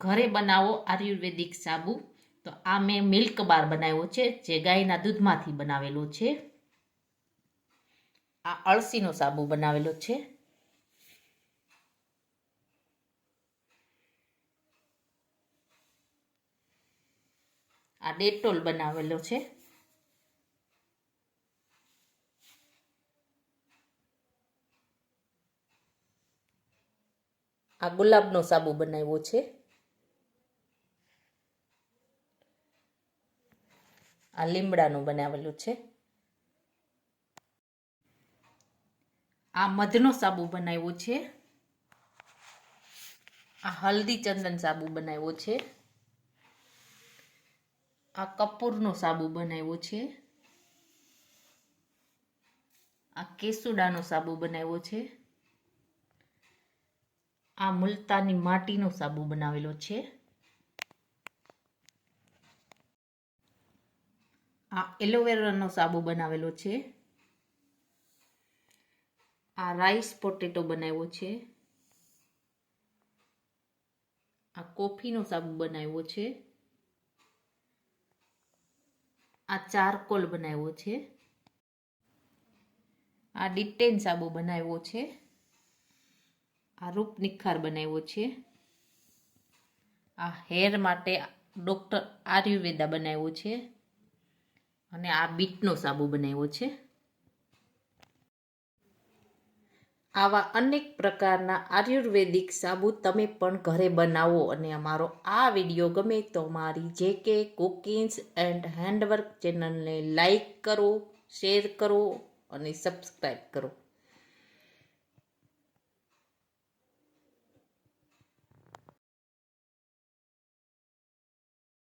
ઘરે બનાવો આયુર્વેદિક સાબુ. તો આ મેં મિલ્ક બાર બનાવ્યો છે, જે ગાયના દૂધમાંથી બનાવેલો છે. આ અળસીનો સાબુ બનાવેલો છે. આ ડેટોલ બનાવેલો છે. આ ગુલાબનો સાબુ બનાવ્યો છે. આ લીમડાનું બનાવેલું છે. આ મધનો સાબુ બનાવ્યો છે. આ હલ્દી ચંદન સાબુ બનાવ્યો છે. આ કપૂરનો સાબુ બનાવ્યો છે. આ કેસુડાનો સાબુ બનાવ્યો છે. આ મુલતાની માટીનો સાબુ બનાવેલો છે. આ એલોવેરાનો સાબુ બનાવેલો છે. આ રાઈસ પોટેટો બનાવ્યો છે. આ કોફીનો સાબુ બનાવ્યો છે. આ ચારકોલ બનાવ્યો છે. આ ડિટેન સાબુ બનાવ્યો છે. આ રૂપ નિખાર બનાવ્યો છે. આ હેર માટે ડૉક્ટર આયુર્વેદા બનાવ્યો છે. અને આ બીટનો સાબુ બનાવ્યો છે. આવા અનેક પ્રકારના આયુર્વેદિક સાબુ તમે પણ ઘરે બનાવો અને અમારો આ વીડિયો ગમે તો મારી જે કે કુકિંગ્સ એન્ડ હેન્ડવર્ક ચેનલને લાઈક કરો, શેર કરો અને સબસ્ક્રાઈબ કરો.